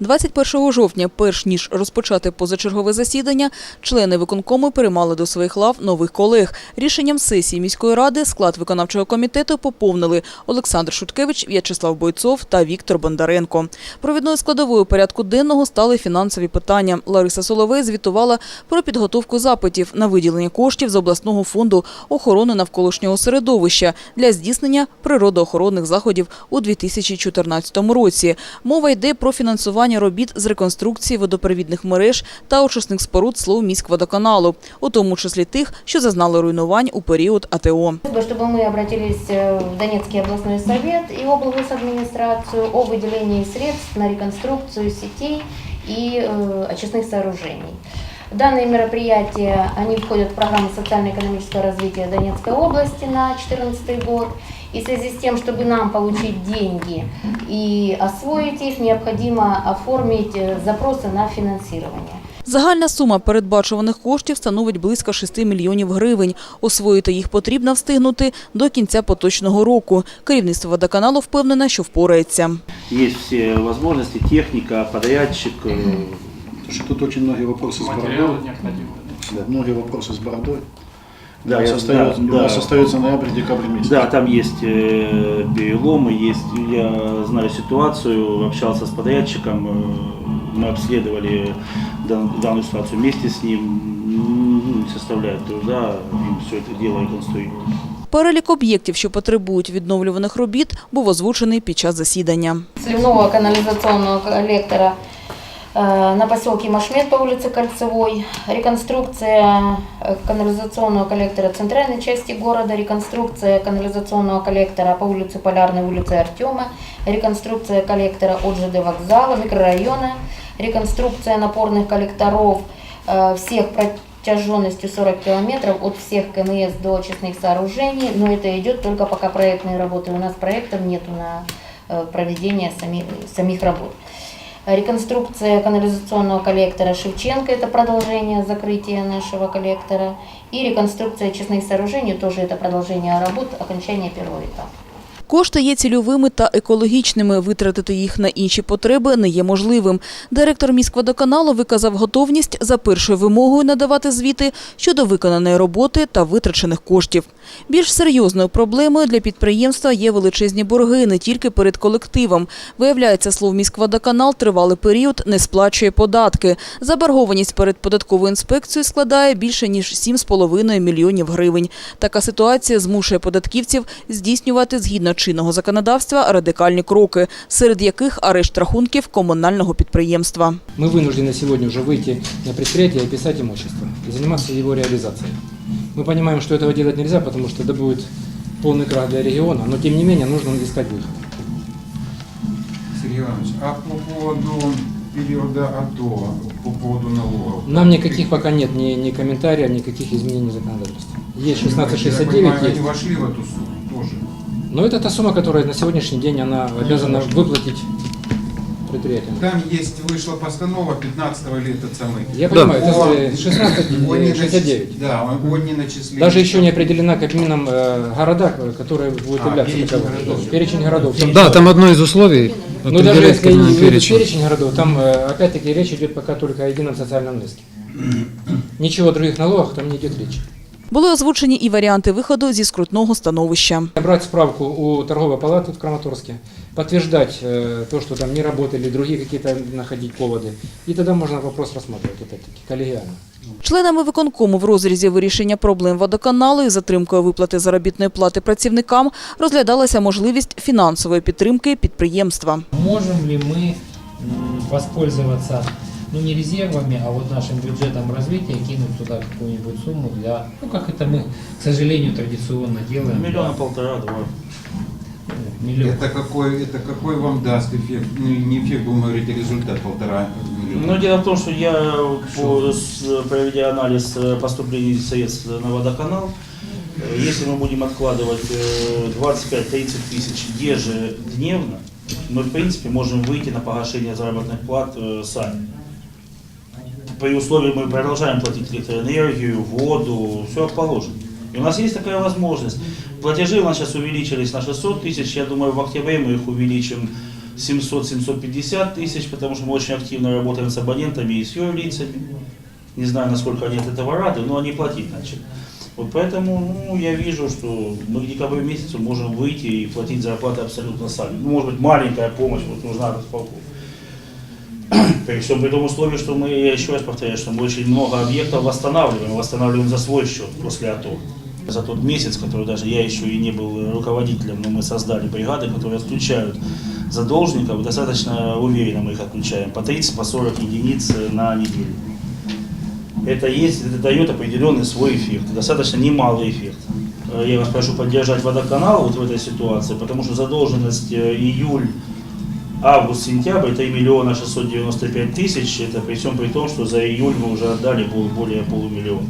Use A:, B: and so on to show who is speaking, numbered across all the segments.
A: 21 жовтня, перш ніж розпочати позачергове засідання, члени виконкому переймали до своїх лав нових колег. Рішенням сесії міської ради склад виконавчого комітету поповнили Олександр Шуткевич, В'ячеслав Бойцов та Віктор Бондаренко. Провідною складовою порядку денного стали фінансові питання. Лариса Соловей звітувала про підготовку запитів на виділення коштів з обласного фонду охорони навколишнього середовища для здійснення природоохоронних заходів у 2014 році. Мова йде про фінансування робіт з реконструкції водопровідних мереж та очисних споруд слов міськводоканалу, у тому числі тих, що зазнали руйнувань у період АТО.
B: Просьба, чтобы мы обратились э, в Донецкий областной совет и администрацию о выделении средств на реконструкцию сетей и э, очистных сооружений. Данные мероприятия, они входят в программу социально-экономического развития Донецкой области на 2014 год. И в связи с тем, чтобы нам получить деньги и освоить их, необходимо оформить э, запросы на финансирование.
A: Загальна сума передбачуваних коштів становить близько 6 мільйонів гривень. Освоїти їх потрібно встигнути до кінця поточного року. Керівництво водоканалу впевнене, що впорається.
C: Есть все возможности, техника, подрядчик. э,
D: Потому что тут очень многие вопросы с бородой.
E: Материалы необходимы.
D: Да, многие вопросы с бородой.
C: Да,
D: у нас,
C: я-
D: остается,
C: да,
D: у нас
C: да.
D: остается ноябрь-декабрь месяц.
C: Да, там есть э, переломы, есть, я знаю ситуацию, общался с подрядчиком, э, мы обследовали дан- данную ситуацию вместе с ним, м, не составляет труда им все это дело реконструировать.
A: Перелік об'єктів, що потребують відновлюваних робіт, був озвучений під час засідання.
B: сливного канализационного коллектора э, на поселке Машмет по улице Кольцевой, реконструкция э, канализационного коллектора центральной части города, реконструкция канализационного коллектора по улице Полярной, улице Артема, реконструкция коллектора от ЖД вокзала, микрорайона, реконструкция напорных коллекторов э, всех протяженностью 40 километров от всех КНС до очистных сооружений, но это идет только пока проектные работы. У нас проектов нету на э, проведение сами- самих работ. Реконструкция канализационного коллектора Шевченко, это продолжение закрытия нашего коллектора. И реконструкция очистных сооружений, тоже это продолжение работ, окончание первого этапа.
A: Кошти є цільовими та екологічними. Витратити їх на інші потреби не є можливим. Директор міськводоканалу виказав готовність за першою вимогою надавати звіти щодо виконаної роботи та витрачених коштів. Більш серйозною проблемою для підприємства є величезні борги не тільки перед колективом. Виявляється, слов міськводоканал тривалий період не сплачує податки. Заборгованість перед податковою інспекцією складає більше ніж 7,5 мільйонів гривень. Така ситуація змушує податківців здійснювати згідно чинного законодавства радикальні кроки, серед яких арешт рахунків комунального підприємства.
E: Мы вынуждены сегодня уже выйти на предприятие и описать имущество и заниматься его реализацией. Мы понимаем, что этого делать нельзя, потому что это будет полный крах для региона, но тем не менее нужно искать выход.
F: Сергей Иванович, а по поводу периода АТО, по поводу налогов?
E: Нам никаких пока нет ни, ни комментариев, никаких изменений законодательства. Есть
F: Я так
E: 1669,
F: понимаю,
E: есть.
F: они вошли в эту сумму тоже.
E: Но это та сумма, которая на сегодняшний день она обязана выплатить предприятиям.
F: Там есть, вышла постанова 15 или этот самый.
E: Я понимаю,
F: О,
E: это э, 16,
F: о
E: э,
F: неначис-
E: 69.
F: Да, о неначислении.
E: Даже еще не определена Кабмином э, города, э, которые будут
F: А,
E: являться
F: перечень городов.
E: Да, Перечень городов. Там-
G: Да, там одно из условий
E: Ну даже если и
G: перечень.
E: перечень городов, там э, опять-таки речь идет пока только о едином социальном внеске. Ничего о других налогах там не идет речи.
A: Були озвучені і варіанти виходу зі скрутного становища.
E: Брать справку у торговой палаты в Краматорске, подтверждать э, то, что там не работали, другие какие-то находить поводы. И тогда можно вопрос рассматривать опять-таки коллегиально.
A: Членами виконкому в розрізі вирішення проблем водоканалу і затримкою виплати заробітної плати працівникам розглядалася можливість фінансової підтримки підприємства.
H: Можем ли мы м, воспользоваться, ну не резервами, а вот нашим бюджетом развития, кинуть туда какую-нибудь сумму для, ну как это мы, к сожалению, традиционно делаем.
C: Миллиона полтора-два.
H: Ну, Миллион.
F: Это какой, это какой вам даст эффект? Ну, не эффект, будем говорить, а результат полтора миллиона.
C: Но дело в том, что я, по, с- проведя анализ э, поступлений средств на водоканал, э, если мы будем откладывать э, 25-30 тысяч ежедневно, мы, в принципе, можем выйти на погашение заработных плат э, сами. При условии мы продолжаем платить электроэнергию, воду, все положено. И у нас есть такая возможность. Платежи у нас сейчас увеличились на 600 тысяч, я думаю, в октябре мы их увеличим 700-750 тысяч, потому что мы очень активно работаем с абонентами и с юрлицами. Не знаю, насколько они от этого рады, но они платить начали. Вот поэтому ну, я вижу, что мы к декабрю месяцу можем выйти и платить зарплаты абсолютно сами. Ну, может быть, маленькая помощь вот нужна от. При всем при том условии, что мы, я еще раз повторяю, что мы очень много объектов восстанавливаем, восстанавливаем за свой счет после АТО. За тот месяц, который даже я еще и не был руководителем, но мы создали бригады, которые отключают задолженников, достаточно уверенно мы их отключаем, по 30, по 40 единиц на неделю. Это есть, это дает определенный свой эффект, достаточно немалый эффект. Э, Я вас прошу поддержать водоканал вот в этой ситуации, потому что задолженность э, июль, август, сентябрь 3 миллиона 695 тысяч, это при всем при том, что за июль мы уже отдали бо- более полумиллиона,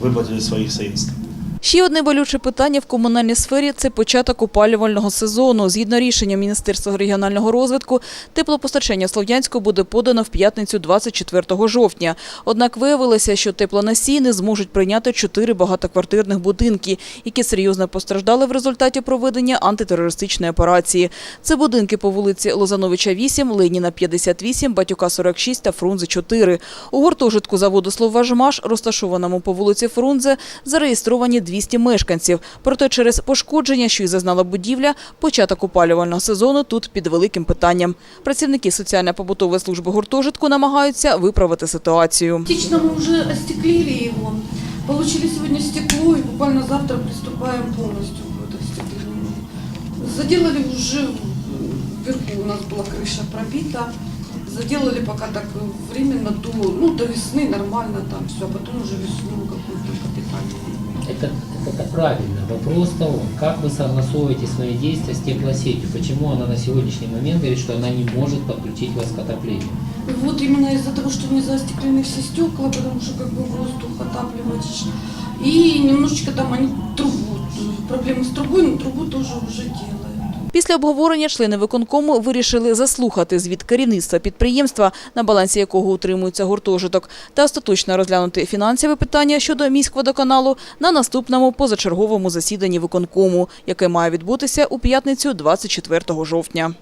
C: выплатили своих средств.
A: Ще одне болюче питання в комунальній сфері – це початок опалювального сезону. Згідно рішення Міністерства регіонального розвитку, теплопостачання Слов'янську буде подано в п'ятницю 24 жовтня. Однак виявилося, що теплоносії не зможуть прийняти чотири багатоквартирних будинки, які серйозно постраждали в результаті проведення антитерористичної операції. Це будинки по вулиці Лозановича 8, Леніна 58, Батюка 46 та Фрунзе 4. У гуртожитку заводу «Словважмаш», розташованому по вулиці Фрунзе, зареєстровані 200 мешканців. Проте через пошкодження, що й зазнала будівля, початок опалювального сезону тут під великим питанням. Працівники соціально-побутової служби гуртожитку намагаються виправити ситуацію.
G: Частично мы уже остеклили его, получили сегодня стекло и буквально завтра приступаем полностью к это остеклению. Заделали уже вверху, у нас была крыша пробита, Заделали пока так временно до, ну, до весны нормально там все, а потом уже весну какую-то капитальную.
H: Это, это правильно. Вопрос того, как вы согласовываете свои действия с теплосетью. Почему она на сегодняшний момент говорит, что она не может подключить вас к отоплению?
G: Вот именно из-за того, что не застеклены все стекла, потому что как бы воздух отапливать. И немножечко там они трубу, проблемы с трубой, но трубу тоже уже делают.
A: Після обговорення члени виконкому вирішили заслухати звіт керівництва підприємства, на балансі якого утримується гуртожиток, та остаточно розглянути фінансові питання щодо міськводоканалу на наступному позачерговому засіданні виконкому, яке має відбутися у п'ятницю 24 жовтня.